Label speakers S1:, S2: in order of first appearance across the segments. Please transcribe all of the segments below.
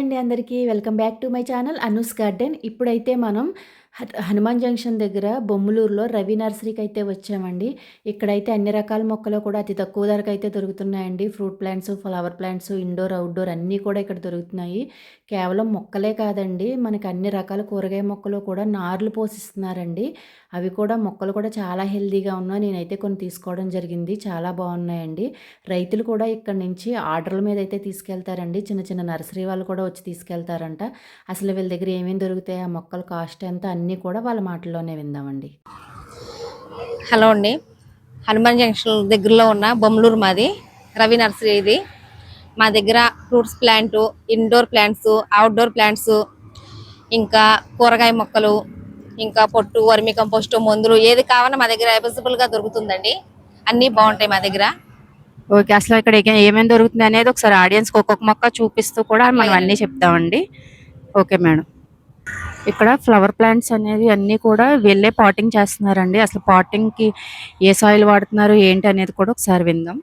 S1: అండి అందరికీ. Welcome back to my channel Anu's garden ఇప్పుడైతే మనం హనుమాన్ జంక్షన్ దగ్గర బొమ్మలూరులో రవి నర్సరీకి అయితే వచ్చామండి. ఇక్కడైతే అన్ని రకాల మొక్కలు కూడా అతి తక్కువ ధరకు అయితే దొరుకుతున్నాయండి. Fruit plants flower plants indoor outdoor అన్నీ కూడా ఇక్కడ దొరుకుతున్నాయి. కేవలం మొక్కలే కాదండి మనకి అన్ని రకాల కూరగాయ మొక్కలు కూడా నార్లు పోషిస్తున్నారండి. అవి కూడా మొక్కలు కూడా చాలా హెల్తీగా ఉన్నాయి నేనైతే కొన్ని తీసుకోవడం జరిగింది. చాలా బాగున్నాయండి. రైతులు కూడా ఇక్కడ నుంచి ఆర్డర్ల మీద అయితే తీసుకెళ్తారండి. చిన్న చిన్న నర్సరీ వాళ్ళు కూడా వచ్చి తీసుకెళ్తారంట. అసలు వీళ్ళ దగ్గర ఏమేమి దొరుకుతాయి ఆ మొక్కల కాస్ట్ ఎంత అన్నీ కూడా వాళ్ళ మాటల్లోనే విందామండి.
S2: హలో అండి. హనుమాన్ జంక్షన్ దగ్గరలో ఉన్న బొమ్మలూరు మాది. రవి నర్సరీ ఇది. మా దగ్గర fruits plant indoor plants outdoor plants ఇంకా కూరగాయ మొక్కలు ఇంకా పొట్టు వర్మి కంపోస్ట్ మందులు ఏది కావాలన్నా మా దగ్గర అవైలబుల్గా దొరుకుతుందండి. అన్నీ బాగుంటాయి మా దగ్గర.
S3: ఓకే అసలు ఇక్కడ ఏమేమి దొరుకుతుంది అనేది ఒకసారి ఆడియన్స్ ఒక్కొక్క మొక్క చూపిస్తూ కూడా మనం అన్ని చెప్తామండి. Okay madam. ఇక్కడ ఫ్లవర్ ప్లాంట్స్ అనేది అన్ని కూడా వెళ్ళే పాటింగ్ చేస్తున్నారండి. అసలు పాటింగ్కి ఏ సాయిల్ వాడుతున్నారు ఏంటి అనేది కూడా ఒకసారి విందాం.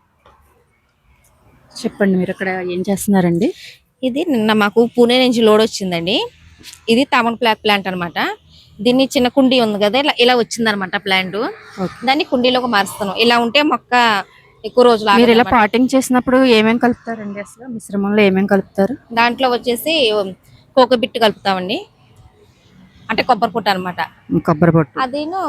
S3: చెప్పండి మీరు ఇక్కడ ఏం చేస్తున్నారండి?
S2: ఇది నిన్న మాకు పూణే నుంచి లోడ్ వచ్చిందండి. ఇది తామన్ ప్లాక్ ప్లాంట్ అన్నమాట. దీన్ని చిన్న కుండీ ఉంది కదా ఇలా ఇలా వచ్చిందనమాట ప్లాంట్
S3: ఓకే.
S2: దాన్ని కుండీలోకి మారుస్తాను. ఇలా ఉంటే మొక్క ఎక్కువ రోజులు
S3: మీరు ఇలా. పాటింగ్ చేసినప్పుడు ఏమేమి కలుపుతారండి అసలు? మిశ్రమంలో ఏమేమి కలుపుతారు?
S2: దాంట్లో వచ్చేసి కోకోబిట్ కలుపుతామండి. అంటే కొబ్బరి పుట్ట అనమాట
S3: కొబ్బరి పొట్టు.
S2: అదేను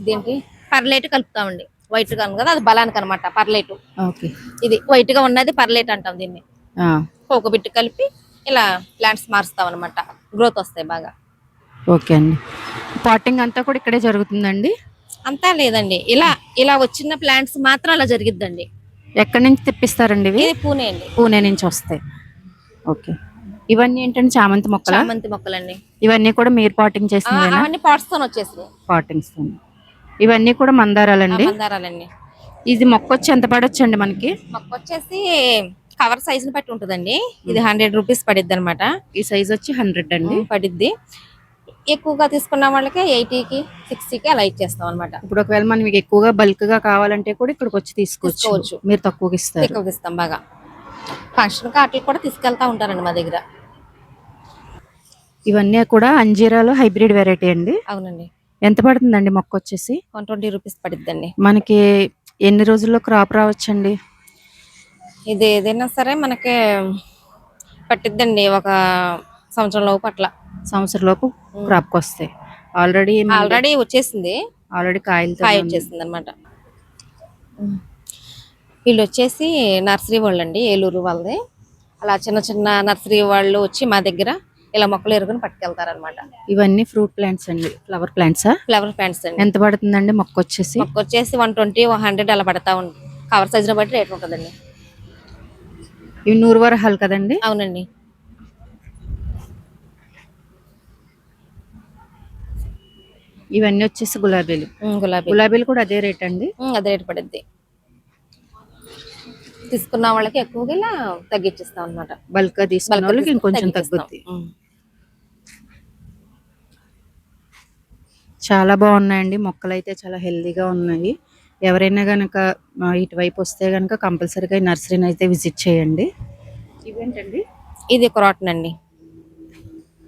S2: ఇదేంటి? పర్లేట్ కలుపుతామండి. వైట్గా ఉంది కదా అది బలానికి అనమాట పర్లేట్.
S3: ఓకే.
S2: ఇది వైట్గా ఉన్నది పర్లేట్ అంటాం దీన్ని.
S3: ఆ,
S2: కోకోబిట్ కలిపి ఇలా ప్లాంట్స్ మారుస్తాం అనమాట గ్రోత్ వస్తాయి బాగా.
S3: ఓకే అండి. పాటింగ్ అంతా కూడా ఇక్కడే జరుగుతుందండి?
S2: అంతా లేదండి. ఇలా ఇలా వచ్చిన ప్లాంట్స్ మాత్రం అలా జరిగిద్దండి.
S3: ఎక్కడి నుంచి తెప్పిస్తారండి ఇవి?
S2: పూణే అండి.
S3: పూణే నుంచి వస్తాయి. ఓకే. ఇవన్నీ ఏంటంటే చామంతి మొక్కల?
S2: చామంతి మొక్కలండి.
S3: ఇవన్నీ కూడా మీరు పాటింగ్ చేసినవేనా
S2: అవన్నీ పాట్స్తో వచ్చేసి
S3: పాటింగ్స్ ఇవన్నీ కూడా మందారాలండి?
S2: మందారాలండి.
S3: ఇది మొక్క వచ్చి ఎంత పడొచ్చండి మనకి?
S2: మొక్క వచ్చేసి కవర్ సైజ్ని బట్టి ఉంటుందండి. ఇది హండ్రెడ్ రూపీస్ పడిద్ది అనమాట
S3: ఈ సైజ్ వచ్చి హండ్రెడ్ అండి.
S2: పడిద్ది. ఎక్కువగా తీసుకున్న వాళ్ళకి ఎయిటీకి సిక్స్టీకి అలా ఇచ్చేస్తాం అనమాట
S3: ఇప్పుడు ఒకవేళ మనం మీకు ఎక్కువగా బల్క్గా కావాలంటే కూడా ఇక్కడికి వచ్చి తీసుకోవచ్చు. మీరు తక్కువకి ఇస్తారు.
S2: ఎక్కువగా ఇస్తాం బాగా. ఫంక్షన్ వాటికి కూడా తీసుకెళ్తా ఉంటారండి మా దగ్గర.
S3: ఇవన్నీ కూడా అంజీరాలో హైబ్రిడ్ వెరైటీ అండి.
S2: అవునండి.
S3: ఎంత పడుతుందండి మొక్క వచ్చేసి?
S2: వన్ ట్వంటీ రూపీస్ పడిద్దండి.
S3: మనకి ఎన్ని రోజుల్లో క్రాప్ రావచ్చండి?
S2: ఇది ఏదైనా సరే మనకి పట్టిద్దండి ఒక సంవత్సరం లోపు అట్లా.
S3: సంవత్సరం లోపు క్రాప్ వస్తాయి. ఆల్రెడీ
S2: ఆల్రెడీ వచ్చేసింది.
S3: ఆల్రెడీ కాయలతో
S2: కాయ వచ్చేసింది అనమాట వీళ్ళు వచ్చేసి నర్సరీ వాళ్ళు అండి ఏలూరు వాళ్ళది. అలా చిన్న చిన్న నర్సరీ వాళ్ళు వచ్చి మా దగ్గర ఇలా మొక్కలు ఎరుగుని పట్టుకెళ్తారనమాట
S3: ఇవన్నీ ఫ్రూట్ ప్లాంట్స్ అండి. ఫ్లవర్ ప్లాంట్సా
S2: ఫ్లవర్ ప్లాంట్స్ అండి.
S3: ఎంత పడుతుందండి మొక్క వచ్చేసి?
S2: మొక్క వచ్చేసి వన్ ట్వంటీ వన్ హండ్రెడ్ అలా పడతా ఉంది కవర్ సైజుని బట్టి రేట్ ఉంటుందండి.
S3: ఇవి నూరు వరహాలు కదండి?
S2: అవునండి.
S3: ఇవన్నీ వచ్చేసి గులాబీలు.
S2: గులాబీ
S3: గులాబీలు. కూడా అదే రేట్ అండి?
S2: అదే రేట్ పడుద్ది. తీసుకున్న వాళ్ళకి ఎక్కువగా ఇలా తగ్గించిస్తాం అనమాట
S3: బల్క్ తీసుకున్న వాళ్ళకి ఇంకొంచెం తగ్గుద్ది. చాలా బాగున్నాయండి. మొక్కలు అయితే చాలా హెల్దీగా ఉన్నాయి. ఎవరైనా గనక ఆ, ఇటువైపు వస్తే గనక కంపల్సరీగా ఈ నర్సరీని అయితే విజిట్ చేయండి. ఇవేంటండి?
S2: ఇది క్రాటన్ అండి.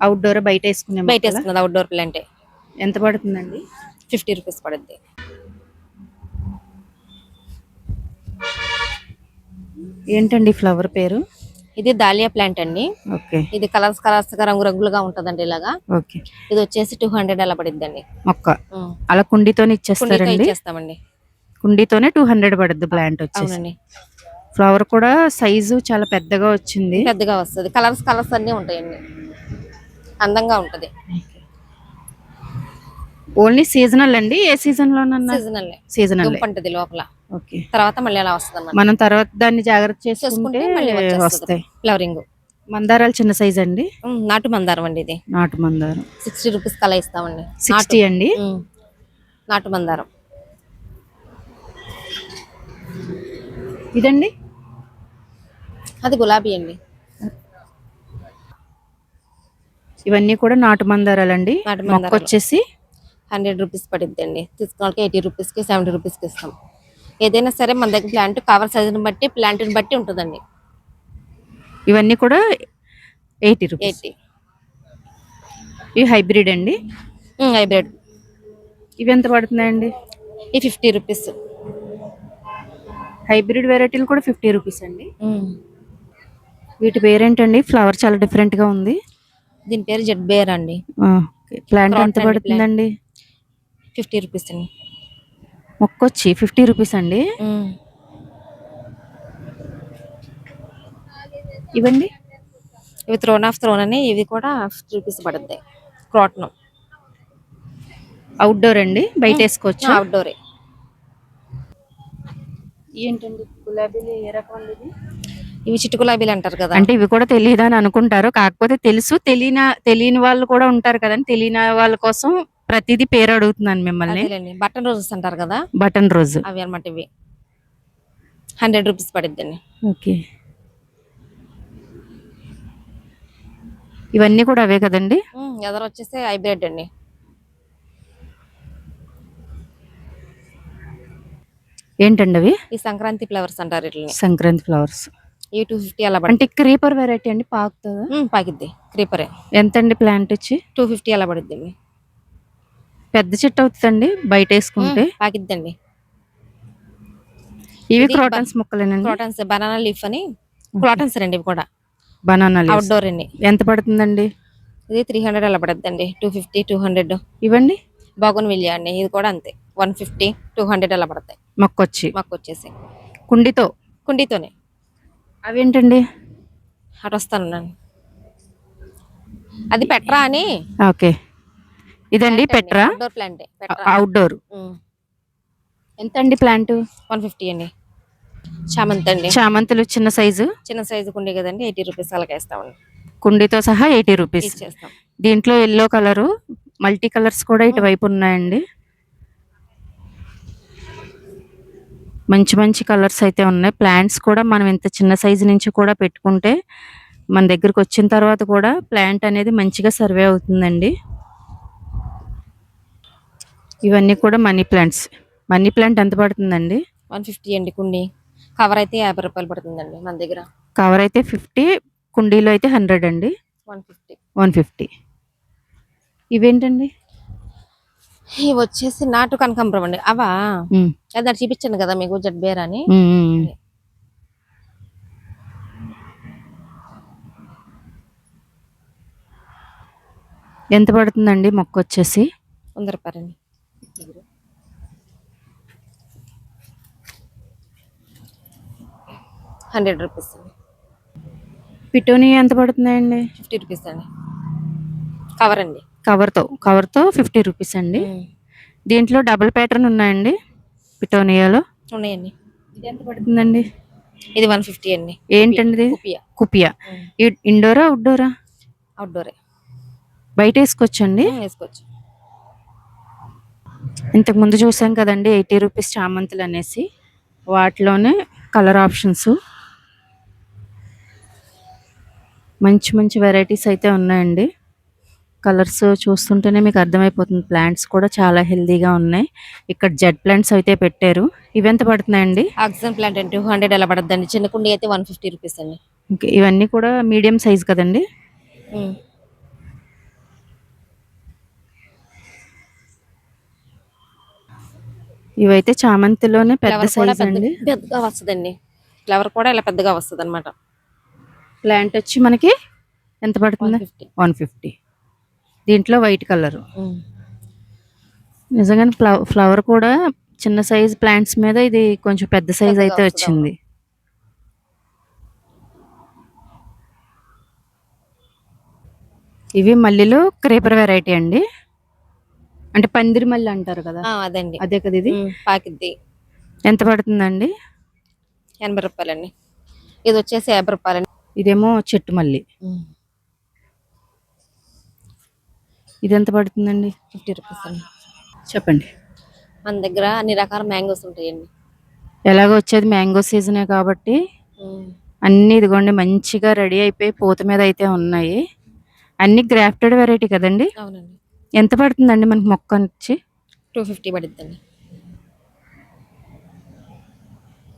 S3: అవుట్డోర్ బయట వేసుకునే
S2: బయట? వేసుకున్నది అవుట్డోర్ ప్లాంటే.
S3: ఎంత పడుతుందండి?
S2: ఫిఫ్టీ రూపీస్ పడుద్ది.
S3: ఏంటండి ఫ్లవర్ పేరు?
S2: ఇది దాలియా ప్లాంట్ అండి.
S3: ఓకే.
S2: ఇది కలర్స్ కలర్స్గా రంగు రంగులుగా ఉంటదండి ఇలాగా.
S3: ఓకే.
S2: ఇది వచ్చేసి టూ హండ్రెడ్ అలా పడిద్దండి.
S3: మొక్క. అలా కుండీతోనే
S2: కుండీతో
S3: ఇచ్చేస్తారండి
S2: ఇచ్చేస్తామండి.
S3: కుండీతోనే టూ హండ్రెడ్ పడుద్ది ప్లాంట్ వచ్చేసి. ఫ్లవర్ కూడా సైజు చాలా పెద్దగా వచ్చింది.
S2: పెద్దగా వస్తుంది. కలర్స్ కలర్స్ అన్ని ఉంటాయండి. అందంగా ఉంటది.
S3: ఓన్లీ సీజనల్ అండి? ఏ
S2: సీజనల్
S3: సీజనల్
S2: దుంప ఉంటది లోపల.
S3: ఓకే.
S2: తర్వాత మళ్ళీ అలా వస్తుంది
S3: మనం తర్వాత దాన్ని జాగ్రత్త చేసుకుంటే వస్తాయి.
S2: ఫ్లవరింగ్
S3: మందారాలు చిన్న సైజ్ అండి?
S2: నాటు మందారం అండి ఇది.
S3: నాటు మందారం.
S2: సిక్స్టీ రూపీస్ కలా ఇస్తామండి.
S3: సిక్స్టీ అండి.
S2: నాటు మందారం.
S3: ఇదండి?
S2: అది గులాబీ అండి.
S3: ఇవన్నీ కూడా నాటు మందారాలండి.
S2: నాటు
S3: మొక్క. వచ్చేసి
S2: హండ్రెడ్ రూపీస్ పడుద్ది అండి తీసుకున్న వాళ్ళకి ఎయిటీ రూపీస్కి సెవెంటీ రూపీస్కి ఇస్తాం. ఏదైనా సరే మన దగ్గర ప్లాంట్ కవర్ సైజుని బట్టి ప్లాంట్ని బట్టి ఉంటుందండి.
S3: ఇవన్నీ కూడా ఎయిటీ రూపీస్.
S2: ఎయిటీ.
S3: ఇవి హైబ్రిడ్ అండి?
S2: హైబ్రిడ్.
S3: ఇవి ఎంత పడుతున్నాయండి?
S2: ఈ ఫిఫ్టీ రూపీస్.
S3: హైబ్రిడ్ వెరైటీలు కూడా ఫిఫ్టీ రూపీస్ అండి. వీటి పేరేంటండి ఫ్లవర్ చాలా డిఫరెంట్గా ఉంది.
S2: దీని పేరు జెడ్ బేర్ అండి.
S3: ప్లాంట్ ఎంత పడుతుందండి?
S2: ఫిఫ్టీ రూపీస్ అండి.
S3: మొక్క వచ్చి ఫిఫ్టీ రూపీస్ అండి? ఇవండి?
S2: ఇవి థ్రోన్ ఆఫ్ థ్రోన్ అని ఇవి కూడా ఫిఫ్టీ రూపీస్ పడుద్ది. క్రాటన్
S3: అవుట్డోర్ అండి? బయట వేసుకోవచ్చు?
S2: అవుట్డోరే
S3: ఏంటండి గులాబీలు ఏ రకం ఇది?
S2: ఇవి చిట్టు గులాబీలు అంటారు కదా.
S3: అంటే ఇవి కూడా తెలియదు అని అనుకుంటారు. కాకపోతే తెలుసు తెలియని తెలియని వాళ్ళు కూడా ఉంటారు కదండి. తెలియని వాళ్ళ కోసం ప్రతిదీ పేరు అడుగుతున్నాను మిమ్మల్ని.
S2: అదేలేండి. బటన్ రోజెస్ అంటారు కదా?
S3: బటన్ రోజు.
S2: అవి అనమాట ఇవి. హండ్రెడ్ రూపీస్ పడిద్దండి.
S3: ఓకే. ఇవన్నీ కూడా అవే కదండి?
S2: ఎదరు వచ్చేసి హైబ్రిడ్ అండి.
S3: ఏంటండి అవి?
S2: ఈ సంక్రాంతి ఫ్లవర్స్ అంటారు వీటిని
S3: సంక్రాంతి ఫ్లవర్స్.
S2: ఈ టూ ఫిఫ్టీ అలా పడుతుంది
S3: అంటే క్రీపర్ వెరైటీ అండి పాకుతుందా?
S2: పాకిద్ది. క్రీపరే.
S3: ఎంత అండి ప్లాంట్ వచ్చి
S2: టూ ఫిఫ్టీ అలా పడుద్దండి.
S3: పెద్ద చెట్టు అవుతుందండి బయట వేసుకుంటే.
S2: పాకిద్దండి.
S3: ఇవి క్రోటన్స్ మొక్కలేనండి.
S2: క్రాటన్స్ బనానా లీఫ్ అని. క్రాటన్స్ రండి ఇవి కూడా.
S3: బనానా
S2: అవుట్డోర్ అండి.
S3: ఎంత పడుతుందండి?
S2: ఇది త్రీ హండ్రెడ్ అలా పడుద్దండి టూ ఫిఫ్టీ టూ హండ్రెడ్
S3: ఇవ్వండి
S2: బాగున్ విలియా అండి. ఇది కూడా అంతే. వన్ ఫిఫ్టీ టూ హండ్రెడ్ అలా పడతాయి.
S3: మొక్క వచ్చి
S2: మాకు వచ్చేసి.
S3: కుండితో?
S2: కుండీతోనే.
S3: అవేంటండి?
S2: అటు వస్తాను అది పెట్రా అని?
S3: ఓకే. ఇదండి పెట్రా?
S2: అవుట్డోర్ ప్లాంట్
S3: అవుట్డోర్ ఎంత అండి ప్లాంట్?
S2: వన్ ఫిఫ్టీ అండి. చామంతి అండి.
S3: చామంతులు చిన్న సైజు?
S2: చిన్న సైజు కుండీ కదండి ఎయిటీ రూపీస్ అలాగే
S3: కుండీతో సహా ఎయిటీ రూపీస్. దీంట్లో ఎల్లో కలరు మల్టీ కలర్స్ కూడా ఇటువైపు ఉన్నాయండి. మంచి మంచి కలర్స్ అయితే ఉన్నాయి. ప్లాంట్స్ కూడా మనం ఇంత చిన్న సైజు నుంచి కూడా పెట్టుకుంటే మన దగ్గరకు వచ్చిన తర్వాత కూడా ప్లాంట్ అనేది మంచిగా సర్వే అవుతుందండి. ఇవన్నీ కూడా మనీ ప్లాంట్స్. మనీ ప్లాంట్ ఎంత పడుతుందండి?
S2: వన్ ఫిఫ్టీ అండి కుండీ. కవర్ అయితే యాభై రూపాయలు పడుతుందండి మన దగ్గర.
S3: కవర్ అయితే ఫిఫ్టీ కుండీలో అయితే హండ్రెడ్ అండి.
S2: One fifty.
S3: One fifty. ఇవేంటండి?
S2: ఇవి వచ్చేసి నాటు కనకాంబరం అండి. అవా? అది చూపించాను కదా మీకు జడ్ బేర్ అని.
S3: ఎంత పడుతుందండి మొక్క వచ్చేసి?
S2: వంద రూపాయలండి. హండ్రెడ్ రూపీస్ అండి.
S3: పిటోని ఎంత పడుతున్నాయండి
S2: ఫిఫ్టీ రూపీస్ అండి. కవర్ అండి.
S3: కవర్తో కవర్తో ఫిఫ్టీ రూపీస్ అండి. దీంట్లో డబుల్ ప్యాటర్న్ ఉన్నాయండి పిటోనియాలో?
S2: ఉన్నాయండి.
S3: ఇది ఎంత పడుతుందండి?
S2: ఇది వన్ ఫిఫ్టీ అండి.
S3: ఏంటండి ఇది?
S2: కుపియా.
S3: కుపియా. ఇండోరా అవుట్డోరా?
S2: అవుట్డోరే.
S3: బయట వేసుకోవచ్చండి?
S2: వేసుకోవచ్చు.
S3: ఇంతకు ముందు చూసాం కదండి ఎయిటీ రూపీస్ చామంతులు అనేసి. వాటిలోనే కలర్ ఆప్షన్స్. మంచి మంచి వెరైటీస్ అయితే ఉన్నాయండి. కలర్స్ చూస్తుంటేనే మీకు అర్థమైపోతుంది. ప్లాంట్స్ కూడా చాలా హెల్దీగా ఉన్నాయి. ఇక్కడ జెడ్ ప్లాంట్స్ అయితే పెట్టారు. ఇవి ఎంత పడుతున్నాయండి?
S2: ఆక్సిజన్ ప్లాంట్ అంటే టూ హండ్రెడ్ అలా పడద్దండి. చిన్న కుండీ అయితే వన్ ఫిఫ్టీ రూపీస్ అండి.
S3: ఓకే ఇవన్నీ కూడా మీడియం సైజ్ కదండి? ఇవైతే చామంతిలోనే పెద్ద సైజ్ అండి
S2: పెద్ద- పెద్దగా వస్తుందండి. ఫ్లవర్ కూడా ఇలా పెద్దగా వస్తుంది అనమాట
S3: ప్లాంట్ వచ్చి మనకి ఎంత పడుతుంది? One fifty. దీంట్లో వైట్ కలర్. నిజంగానే ఫ్లవ ఫ్లవర్ కూడా చిన్న సైజ్ ప్లాంట్స్ మీద ఇది కొంచెం పెద్ద సైజ్ అయితే వచ్చింది. ఇవి మల్లిలో క్రేపర్ వెరైటీ అండి. అంటే పందిరి మల్లి అంటారు కదా?
S2: అదండి.
S3: అదే కదా ఇది?
S2: పాకిద్ది.
S3: ఎంత పడుతుందండి?
S2: ఎనభై రూపాయలండి. ఇది వచ్చేసి యాభై రూపాయలండి.
S3: ఇదేమో చెట్టు మల్లి ఇది ఎంత పడుతుందండి?
S2: ఫిఫ్టీ రూపీస్ అండి.
S3: చెప్పండి.
S2: మన దగ్గర అన్ని రకాల మ్యాంగోస్ ఉంటాయండి.
S3: ఎలాగో వచ్చేది మ్యాంగో సీజనే కాబట్టి అన్ని ఇదిగోండి మంచిగా రెడీ అయిపోయి పూత మీద అయితే ఉన్నాయి. అన్ని గ్రాఫ్టెడ్ వెరైటీ కదండి?
S2: అవునండి.
S3: ఎంత పడుతుందండి మనకి మొక్క వచ్చి?
S2: టూ ఫిఫ్టీ పడిద్దండి.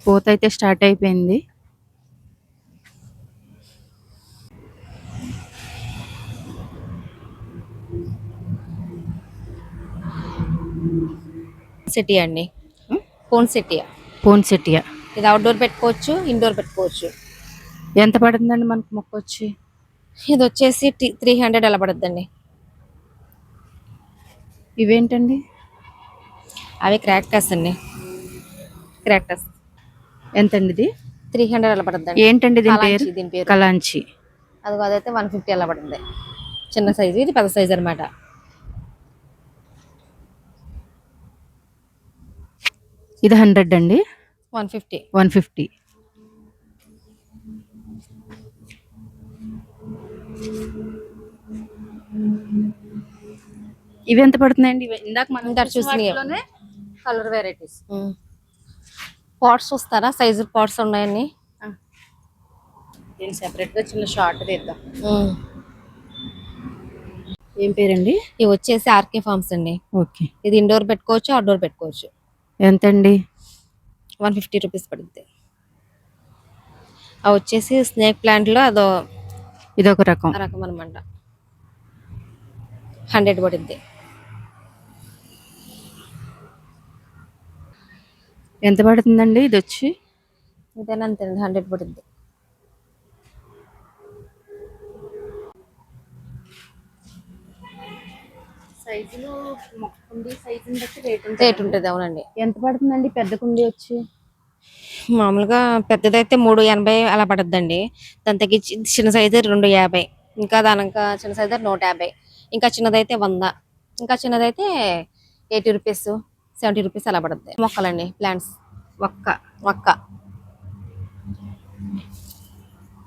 S3: పూత అయితే స్టార్ట్ అయిపోయింది.
S2: సిటీ అండి. Phone city.
S3: పోన్ సెట్టియా
S2: ఇది అవుట్డోర్ పెట్టుకోవచ్చు ఇండోర్ పెట్టుకోవచ్చు.
S3: ఎంత పడుతుందండి మనకు మొక్క వచ్చి?
S2: ఇది వచ్చేసి త్రీ హండ్రెడ్ అలా పడుతుందండి
S3: ఇవేంటండి?
S2: అవి క్రాక్టస్ అండి. క్రాక్టస్
S3: ఎంతండి ఇది?
S2: త్రీ హండ్రెడ్ అలా పడుతుందండి
S3: ఏంటండి దీని పేరు?
S2: దీని పేరు.
S3: కలాంచి.
S2: అది అదైతే వన్ ఫిఫ్టీ అలా పడుతుంది చిన్న సైజు ఇది పెద్ద సైజు అనమాట.
S3: ఇది హండ్రెడ్ అండి?
S2: One fifty.
S3: One fifty. ఇవి ఎంత పడుతున్నాయండి? ఇవి ఇందాక మనం
S2: ఇందాక
S3: చూసిన
S2: చూసినవి.
S3: వాటిలోనే కలర్ వెరైటీస్.
S2: పాట్స్ చూస్తారా? సైజు పాట్స్ ఉన్నాయండి
S3: దీన్ని సెపరేట్గా చిన్న షార్ట్ తీద్దాం. ఏం పేరండి?
S2: ఇవి వచ్చేసి ఆర్కే ఫార్మ్స్ అండి.
S3: ఓకే.
S2: ఇది ఇండోర్ పెట్టుకోవచ్చు అవుట్డోర్ పెట్టుకోవచ్చు.
S3: ఎంతండి?
S2: వన్ ఫిఫ్టీ రూపీస్ పడుతుంది అవి వచ్చేసి స్నేక్ ప్లాంట్లో అదో
S3: ఇది ఒక రకం
S2: రకం అనమాట హండ్రెడ్ పడుద్ది.
S3: ఎంత పడుతుందండి ఇది వచ్చి
S2: ఇదేనా అంతేనండి హండ్రెడ్ పడుద్ది.
S3: సైజులు కుండీ సైజుని బట్టి రేట్
S2: రేట్ ఉంటుంది అవునండి.
S3: ఎంత పడుతుందండి పెద్ద కుండీ వచ్చి?
S2: మామూలుగా పెద్దదైతే మూడు ఎనభై అలా పడుద్దండి దాని తగ్గించి చిన్న సైజు రెండు యాభై. ఇంకా దాని ఇంకా చిన్న సైజు నూట యాభై. ఇంకా చిన్నదైతే వంద. ఇంకా చిన్నదైతే ఎయిటీ రూపీస్ సెవెంటీ రూపీస్ అలా పడుద్ది. మొక్కలండి ప్లాంట్స్.
S3: ఒక్క
S2: ఒక్క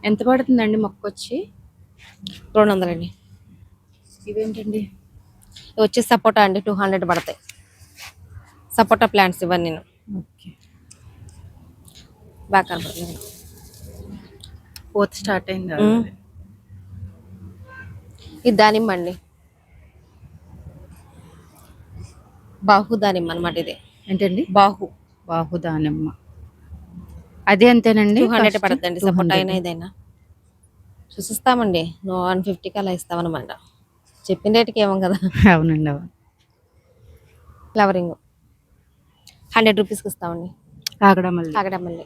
S3: ఎంత పడుతుందండి మొక్క వచ్చి
S2: రెండు వందలండి.
S3: ఇవేంటండి?
S2: ఇవి వచ్చి సపోటా అండి టూ హండ్రెడ్ పడతాయి. సపోటా ప్లాంట్స్ ఇవన్నీ. బాగా కనపడుతుంది.
S3: ఫోర్త్ స్టార్ట్ అయింది.
S2: ఇది దానిమ్మ అండి. బాహు దానిమ్మ అనమాట ఇది.
S3: ఏంటండి?
S2: బాహు.
S3: బాహు దానిమ్మ. అది అంతేనండి
S2: టూ హండ్రెడ్? పడుతుందండి
S3: 200.
S2: సపోటా అయినా ఇదైనా చూసిస్తామండి. వన్ ఫిఫ్టీకి అలా ఇస్తామన్నమాట. చెప్పిన రేటుకి ఏమో కదా.
S3: అవునండి అవును.
S2: ఫ్లవరింగ్ హండ్రెడ్ రూపీస్కి ఇస్తామండి.
S3: కాకడ మళ్ళీ
S2: అక్కడ మళ్ళీ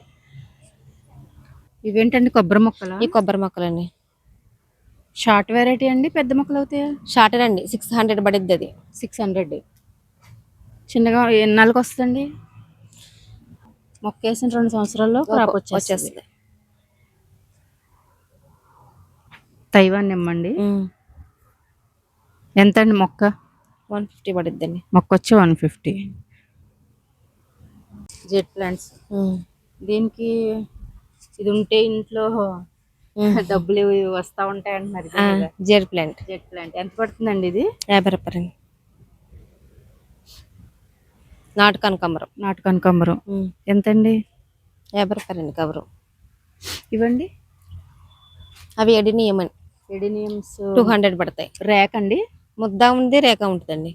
S3: ఇవేంటండి కొబ్బరి మొక్కల?
S2: ఈ కొబ్బరి మొక్కలండి.
S3: షార్ట్ వెరైటీ అండి పెద్ద మొక్కలు అవుతాయా?
S2: షార్టర్ అండి. సిక్స్ హండ్రెడ్ పడిద్ది అది.
S3: సిక్స్ హండ్రెడ్ చిన్నగా ఎన్నాళ్ళకి వస్తుందండి? మొక్క వేసిన రెండు సంవత్సరాల్లో క్రాప్ వచ్చేస్తుంది.
S2: వచ్చేస్తుంది.
S3: తైవాన్ నిమ్మండి. ఎంత అండి మొక్క?
S2: వన్ ఫిఫ్టీ పడిద్దండి.
S3: మొక్క వచ్చి వన్ ఫిఫ్టీ. Jet plants. దీనికి ఇది ఉంటే ఇంట్లో డబ్బులు ఇవి వస్తా ఉంటాయి అంటున్నారు.
S2: Z plant.
S3: Jet plant. ఎంత పడుతుందండి ఇది?
S2: యాభై రూపాయలండి నాటు కనకాంబరం.
S3: నాటు కనకాంబరం. ఎంతండి?
S2: యాభై రూపాయలండి కవరు.
S3: ఇవ్వండి.
S2: అవి ఎడినియమని
S3: ఎడినియమ్స్
S2: టూ హండ్రెడ్ పడతాయి.
S3: ర్యాక్ అండి
S2: ముద్ద ఉంది రేఖ ఉంటుందండి.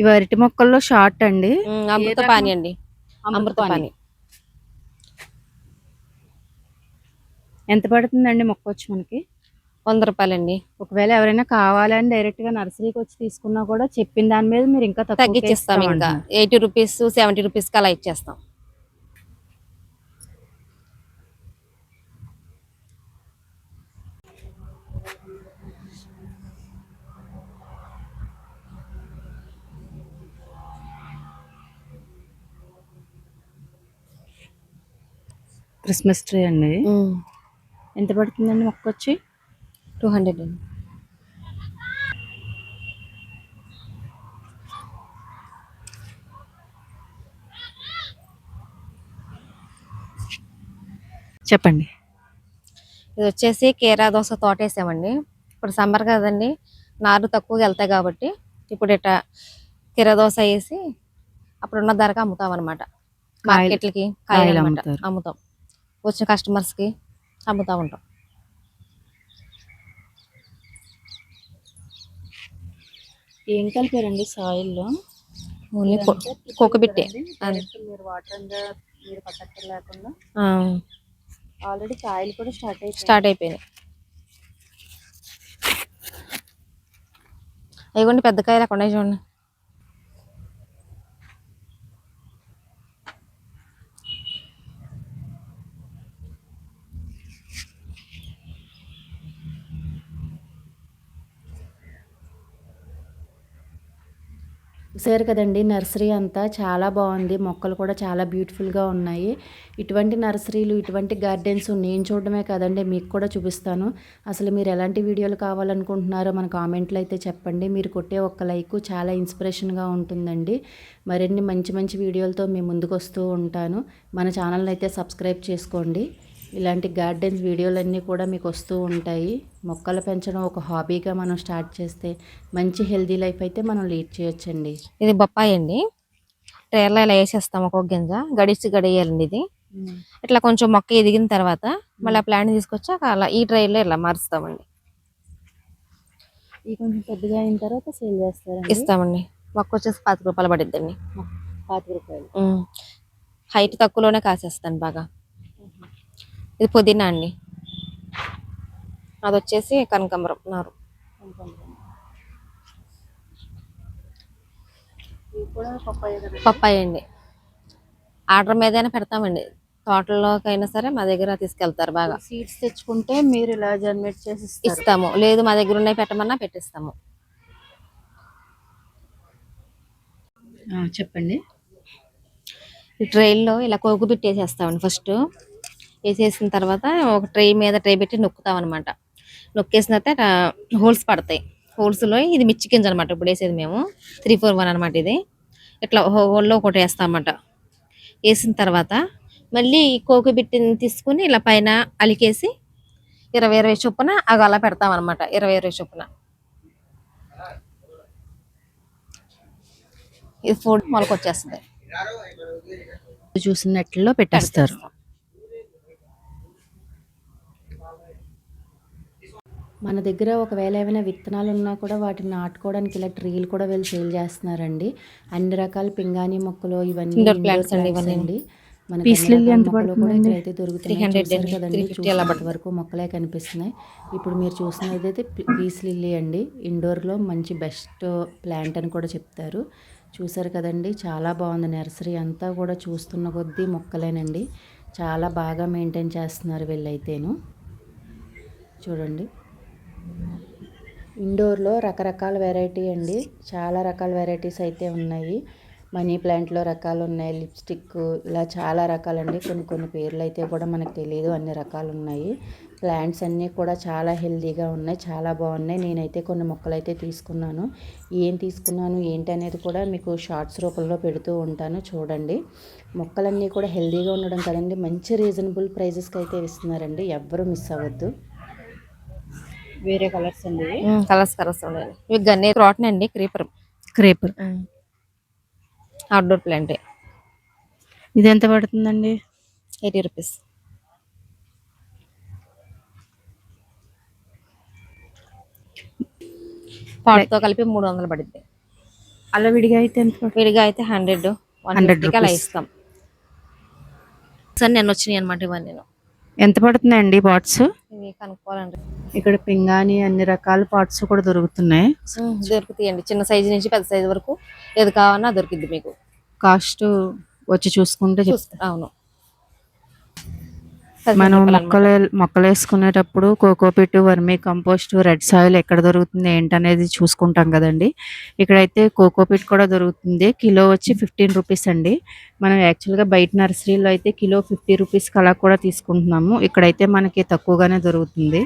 S3: ఇవి అరటి మొక్కల్లో షార్ట్ అండి.
S2: ఉమ్, అమృత
S3: రకం?
S2: పాని అండి. అమృత
S3: అమృతపాణి. ఎంత పడుతుందండి మొక్క వచ్చి మనకి?
S2: వంద రూపాయలండి.
S3: ఒకవేళ ఎవరైనా కావాలని డైరెక్ట్గా నర్సరీకి వచ్చి తీసుకున్నా కూడా చెప్పిన దాని మీద మీరు ఇంకా
S2: తగ్గించేస్తాం ఇంకా. ఎయిటీ రూపీస్ సెవెంటీ రూపీస్కి అలా ఇచ్చేస్తాం.
S3: క్రిస్మస్ ట్రీ అండి. ఎంత పడుతుందండి మొక్క వచ్చి
S2: టూ హండ్రెడ్ అండి.
S3: చెప్పండి.
S2: ఇది వచ్చేసి కేరా దోస తోట వేసామండి ఇప్పుడు సమ్మర్ కదండి నారు తక్కువగా వెళ్తాయి కాబట్టి ఇప్పుడు ఇట్లా కీరా దోస వేసి అప్పుడున్న ధరకు అమ్ముతాం అనమాట మార్కెట్లకి
S3: కాయలు.
S2: అమ్ముతాం. వచ్చిన కస్టమర్స్కి అమ్ముతా ఉంటాం.
S3: ఏం కలిపారండి సాయిల్లో?
S2: ఓన్లీ కోకబిట్టే.
S3: మీరు వాటర్ మీరు లేకుండా? ఆల్రెడీ కాయలు కూడా స్టార్ట్ అయిపోయి
S2: స్టార్ట్ అయిపోయినాయి. ఇవ్వండి పెద్ద కాయలు అక్కడ చూడండి.
S1: చూసారు కదండి నర్సరీ అంతా చాలా బాగుంది. మొక్కలు కూడా చాలా బ్యూటిఫుల్గా ఉన్నాయి. ఇటువంటి నర్సరీలు ఇటువంటి గార్డెన్స్ నేను చూడడమే కదండి మీకు కూడా చూపిస్తాను. అసలు మీరు ఎలాంటి వీడియోలు కావాలనుకుంటున్నారో మన కామెంట్లో అయితే చెప్పండి. మీరు కొట్టే ఒక్క లైక్ చాలా ఇన్స్పిరేషన్గా ఉంటుందండి. మరిన్ని మంచి మంచి వీడియోలతో మేము ముందుకు వస్తూ ఉంటాను. మన ఛానల్ని అయితే సబ్స్క్రైబ్ చేసుకోండి. ఇలాంటి గార్డెన్స్ వీడియోలన్నీ కూడా మీకు వస్తూ ఉంటాయి. మొక్కలు పెంచడం ఒక హాబీగా మనం స్టార్ట్ చేస్తే మంచి హెల్దీ లైఫ్ అయితే మనం లీడ్ చేయొచ్చండి.
S2: ఇది బొప్పాయి అండి. ట్రేర్లో ఇలా వేసేస్తాం ఒక్కొక్క గింజ. గడిచి గడియాలండి ఇది. ఇట్లా కొంచెం మొక్క ఎదిగిన తర్వాత మళ్ళీ ఆ ప్లాంట్ తీసుకొచ్చాక అలా ఈ ట్రైలో ఇలా మారుస్తామండి.
S1: ఈ కొంచెం పెద్దగా అయిన తర్వాత సేల్ చేస్తారండి.
S2: ఇస్తామండి. మొక్క వచ్చేసి పాతిక రూపాయలు పడిద్దండి.
S1: పాతిక రూపాయలు.
S2: హైట్ తక్కువలోనే కాసేస్తాను బాగా. ఇది పుదీనా అండి. అది వచ్చేసి కనకాంబరం నారు.
S1: పప్పాయ
S2: అండి. ఆర్డర్ మీదైనా పెడతామండి. తోటలోకైనా సరే మా దగ్గర తీసుకెళ్తారు బాగా.
S1: సీడ్స్ తెచ్చుకుంటే మీరు ఇలా జనరేట్ చేసి
S2: ఇస్తాము. లేదు మా దగ్గర ఉన్నాయి పెట్టమన్నా పెట్టిస్తాము.
S1: ఆ, చెప్పండి.
S2: ఈ ట్రైల్లో ఇలా కోకు పెట్టి వేసేస్తామండి ఫస్ట్. వేసేసిన తర్వాత ఒక ట్రై మీద ట్రై పెట్టి నొక్కుతాం అనమాట నొక్కేసిన తర్వాత హోల్స్ పడతాయి. హోల్స్లో ఇది మిర్చి గింజ అనమాట ఇప్పుడు వేసేది మేము. త్రీ ఫోర్ వన్ అనమాట ఇది. ఇట్లా హోల్లో ఒకటి వేస్తామన్నమాట వేసిన తర్వాత మళ్ళీ కోకు బిట్టిని తీసుకుని ఇలా పైన అలికేసి ఇరవై ఇరవై చొప్పున అవి అలా పెడతాం అనమాట ఇరవై ఇరవై చొప్పున. ఇది ఫుడ్ మొలకొచ్చేస్తుంది.
S1: చూసిన నెట్లో పెట్టేస్తారు మన దగ్గర ఒకవేళ ఏమైనా విత్తనాలు ఉన్నా కూడా వాటిని నాటుకోవడానికి ఇలా ట్రీలు కూడా వీళ్ళు సేల్ చేస్తున్నారండి. అన్ని రకాల పింగాణి మొక్కలు ఇవన్నీ
S2: అండి
S1: మొక్కలు కూడా
S3: పడుతుందండి?
S1: ఇక్కడైతే దొరుకుతున్నాయి.
S2: 300
S1: చూసారు
S2: అండి,
S1: కదండి.
S2: 350 అలా
S1: చూసినంత వరకు మొక్కలే కనిపిస్తున్నాయి. ఇప్పుడు మీరు చూసినది అయితే పీస్ లిల్లీ అండి. ఇండోర్లో మంచి బెస్ట్ ప్లాంట్ అని కూడా చెప్తారు. చూసారు కదండి. చాలా బాగుంది. నర్సరీ అంతా కూడా చూస్తున్న కొద్దీ మొక్కలేనండి. చాలా బాగా మెయింటైన్ చేస్తున్నారు వీళ్ళైతేను. చూడండి. ఇండోర్లో రకరకాల వెరైటీ అండి. చాలా రకాల వెరైటీస్ అయితే ఉన్నాయి. మనీ ప్లాంట్లో రకాలు ఉన్నాయి. లిప్స్టిక్ ఇలా చాలా రకాలండి. కొన్ని కొన్ని పేర్లు అయితే కూడా మనకు తెలియదు అన్ని రకాలు ఉన్నాయి. ప్లాంట్స్ అన్నీ కూడా చాలా హెల్తీగా ఉన్నాయి. చాలా బాగున్నాయి. నేనైతే కొన్ని మొక్కలు అయితే తీసుకున్నాను. ఏం తీసుకున్నాను ఏంటి అనేది కూడా మీకు షార్ట్స్ రూపంలో పెడుతూ ఉంటాను. చూడండి. మొక్కలన్నీ కూడా హెల్దీగా ఉండడం కదండి. మంచి రీజనబుల్ ప్రైజెస్కి అయితే ఇస్తున్నారండి. ఎవ్వరూ మిస్ అవ్వద్దు. వేరే కలర్స్ అండి
S2: కలర్స్ కలర్స్ ఉన్నాయి ఇవి గన్నే క్రాటన్ అండి క్రీపర్.
S3: క్రేపర్.
S2: అవుట్డోర్ ప్లాంట్
S3: ఇది ఎంత పడుతుందండి?
S2: Eighty rupees. పాట్తో కలిపి మూడు వందలు పడుద్ది.
S3: అలా విడిగా అయితే ఎంత
S2: విడిగా అయితే హండ్రెడ్ వన్
S3: 100
S2: ఫిఫ్టీకి అలా. ఇస్తాం. సార్ నేను వచ్చినాయి అనమాట ఇవన్నీ. నేను
S3: ఎంత పడుతుందండి పాట్స్?
S2: ఇవి కనుక్కోవాలండి.
S3: ఇక్కడ పింగాణి అన్ని రకాల పాట్స్ కూడా దొరుకుతున్నాయి.
S2: దొరుకుతాయండి. చిన్న సైజు నుంచి పెద్ద సైజు వరకు ఏది కావాలన్నా దొరికిద్ది మీకు.
S3: కాస్ట్ వచ్చి చూసుకుంటే
S2: అవును.
S3: మనం. మొక్కలు మొక్కలు వేసుకునేటప్పుడు cocopeat vermicompost red soil ఎక్కడ దొరుకుతుంది ఏంటనేది చూసుకుంటాం కదండి. ఇక్కడైతే కోకోపిట్ కూడా దొరుకుతుంది. కిలో వచ్చి ఫిఫ్టీన్ రూపీస్ అండి. మనం యాక్చువల్గా బయట నర్సరీలో అయితే కిలో ఫిఫ్టీ రూపీస్కి అలా కూడా తీసుకుంటున్నాము. ఇక్కడైతే మనకి తక్కువగానే దొరుకుతుంది.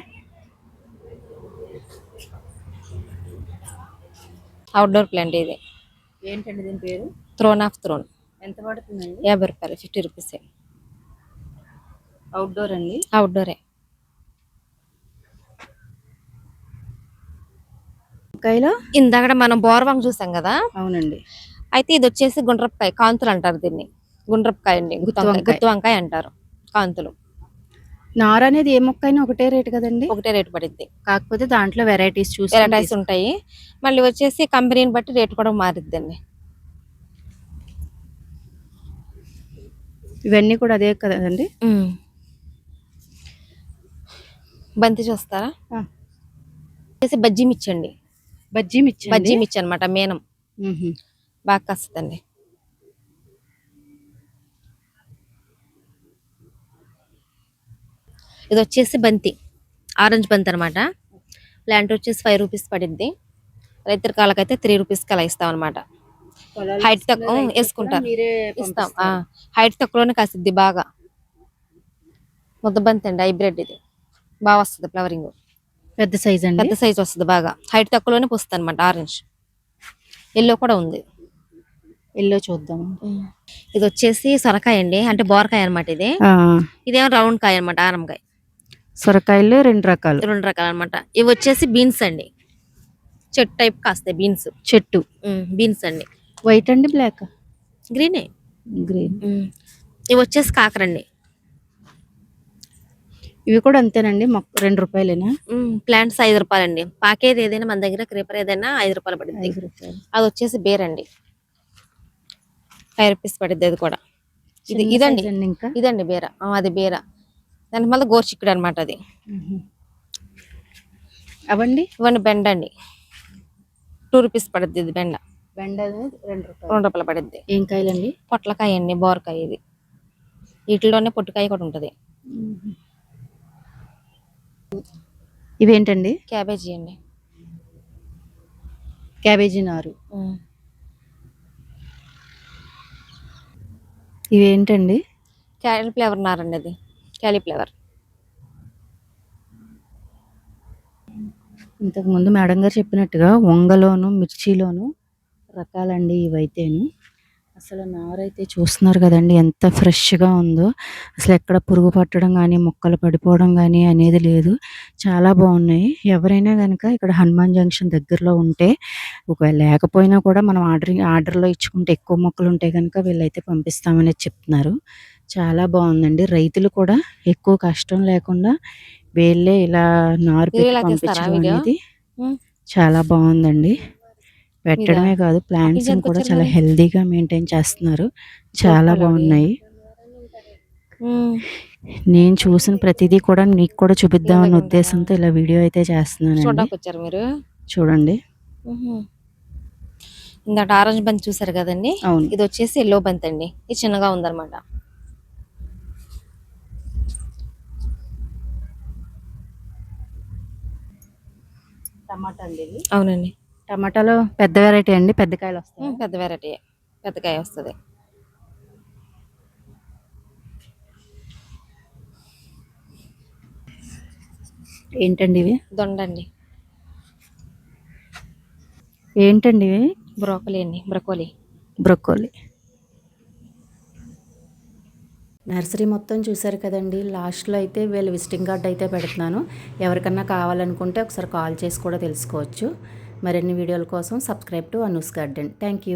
S2: అవుట్డోర్ ప్లాంట్ ఇది.
S1: ఏంటండి దీని పేరు?
S2: థ్రోన్ ఆఫ్ థ్రోన్
S1: ఎంత పడుతుందండి?
S2: యాభై రూపాయలు ఫిఫ్టీ రూపీస్
S1: అవుట్డోర్ అండి?
S2: అవుట్డోరే
S3: కాయలో?
S2: ఇందాక మనం బోర్వంగ్ చూసాం కదా?
S3: అవునండి.
S2: అయితే ఇది వచ్చేసి గుండ్రపకాయ కాంతులు అంటారు దీన్ని. గుండ్రపకాయ అండి గుత్తి వంకాయ
S3: వంకాయ.
S2: గుత్తి వంకాయ అంటారు కాంతులు.
S3: నార అనేది ఏ మొక్క అయినా ఒకటే రేట్ కదండి?
S2: ఒకటే రేటు పడింది
S3: కాకపోతే దాంట్లో వెరైటీస్ చూసి
S2: వెరైటీస్ ఉంటాయి. మళ్ళీ వచ్చేసి కంపెనీని బట్టి రేటు కూడా మారిద్దండి.
S3: ఇవన్నీ కూడా అదే కదండి?
S2: బంతి చూస్తారా. వచ్చేసి బజ్జీ మిర్చి అండి
S3: బజ్జీ మిర్చి
S2: బజ్జీ మిర్చి అనమాట మేనం. బాగా కాస్తుందండి. ఇది వచ్చేసి బంతి ఆరెంజ్ బంతి అనమాట ప్లాంట్ వచ్చేసి ఫైవ్ రూపీస్ పడిద్ది. రైతుల కాళ్ళకైతే త్రీ రూపీస్కి అలా ఇస్తాం అనమాట హైట్ తక్కువ వేసుకుంటారు. ఇస్తాం. హైట్ తక్కువలోనే కాసిద్ది బాగా. ముద్ద బంతి అండి హైబ్రిడ్ ఇది. బాగా వస్తుంది ఫ్లవరింగ్.
S3: పెద్ద సైజ్ అండి?
S2: పెద్ద సైజ్ వస్తుంది బాగా. హైట్ తక్కువలోనే పుస్తుంది అనమాట ఆరెంజ్ ఎల్లో కూడా ఉంది.
S3: ఎల్లో చూద్దాం.
S2: ఇది వచ్చేసి సొరకాయ అండి అంటే బోరకాయ అనమాట ఇది. ఇదేమో రౌండ్ కాయ అనమాట ఆరంకాయ.
S3: సొరకాయలు రెండు రకాలు.
S2: రెండు రకాలు అనమాట ఇవి వచ్చేసి బీన్స్ అండి. చెట్టు టైప్ కాస్తాయి బీన్స్
S3: చెట్టు.
S2: బీన్స్ అండి.
S3: వైట్ అండి బ్లాక్
S2: గ్రీనే
S3: గ్రీన్
S2: ఇవి వచ్చేసి కాకరండి.
S3: ఇవి కూడా అంతేనండి మొక్క రెండు రూపాయలేనా?
S2: ప్లాంట్స్ ఐదు రూపాయలండి. పాకేది ఏదైనా మన దగ్గర క్రీపర్ ఏదైనా ఐదు రూపాయలు పడుతుంది
S3: ఐదు రూపాయలు.
S2: అది వచ్చేసి బేర్ అండి ఫైవ్ రూపీస్ పడుద్ది అది కూడా. ఇది ఇదండి.
S3: అండి ఇంకా?
S2: ఇదండి బీర. అది బీర. దాని మళ్ళీ గోర్చిక్కుడు అనమాట అది
S3: అవండి?
S2: ఇవన్నీ బెండ అండి టూ రూపీస్ పడుద్ది ఇది బెండ.
S3: బెండ రూపాయలు.
S2: రెండు రూపాయలు పడుద్ది.
S3: ఏం కాయలండి?
S2: పొట్లకాయ అండి బోరకాయ ఇది. వీటిలోనే పొట్టుకాయ కూడా ఉంటుంది.
S3: ఇవేంటండి?
S2: క్యాబేజీ అండి.
S3: క్యాబేజీ నారు. ఇవేంటండి?
S2: క్యాలీఫ్లవర్ నారండి అది. క్యాలీఫ్లవర్.
S3: ఇంతకు ముందు మేడం గారు చెప్పినట్టుగా వంగలోను మిర్చిలోను రకాలండి ఇవైతేను. అసలు నారైతే చూస్తున్నారు కదండి ఎంత ఫ్రెష్గా ఉందో. అసలు ఎక్కడ పురుగు పట్టడం కానీ మొక్కలు పడిపోవడం కానీ అనేది లేదు. చాలా బాగున్నాయి. ఎవరైనా కనుక ఇక్కడ హనుమాన్ జంక్షన్ దగ్గరలో ఉంటే ఒకవేళ లేకపోయినా కూడా మనం ఆర్డరింగ్ ఆర్డర్లో ఇచ్చుకుంటే ఎక్కువ మొక్కలు ఉంటే కనుక వీళ్ళైతే పంపిస్తామని చెప్తున్నారు. చాలా బాగుందండి. రైతులు కూడా ఎక్కువ కష్టం లేకుండా వీళ్ళే ఇలా నారు పెట్టి పంపించడం? అనేది. చాలా బాగుందండి. పెట్టడమే కాదు ప్లాంట్స్ కూడా చాలా? హెల్దీగా మెయింటైన్ చేస్తున్నారు. చాలా. బాగున్నాయి. నేను చూసిన ప్రతిదీ కూడా మీకు కూడా చూపిద్దామన్న ఉద్దేశంతో ఇలా వీడియో అయితే
S2: వచ్చారు మీరు?
S3: చూడండి.
S2: ఇందాక ఆరెంజ్ బంతి చూసారు కదండి?
S3: అవును.
S2: ఇది వచ్చేసి ఎల్లో బంతి అండి. ఇది చిన్నగా ఉందన్నమాట.
S3: టమాటా అండి ఇది.
S2: అవునండి.
S3: టమాటాలో పెద్ద వెరైటీ అండి? పెద్ద కాయలు వస్తాయి?
S2: పెద్ద వెరైటీ పెద్ద కాయ వస్తుంది.
S3: ఏంటండి ఇవి?
S2: దొండండి.
S3: ఏంటండి ఇవి?
S2: బ్రోకలీ అండి బ్రకోలీ.
S3: బ్రొక్కోలి
S1: నర్సరీ మొత్తం చూశారు కదండి. లాస్ట్లో అయితే వీళ్ళు విజిటింగ్ కార్డ్ అయితే పెడుతున్నాను. ఎవరికన్నా కావాలనుకుంటే ఒకసారి కాల్ చేసి కూడా తెలుసుకోవచ్చు. మరిన్ని వీడియోల కోసం subscribe to Anu's garden thank you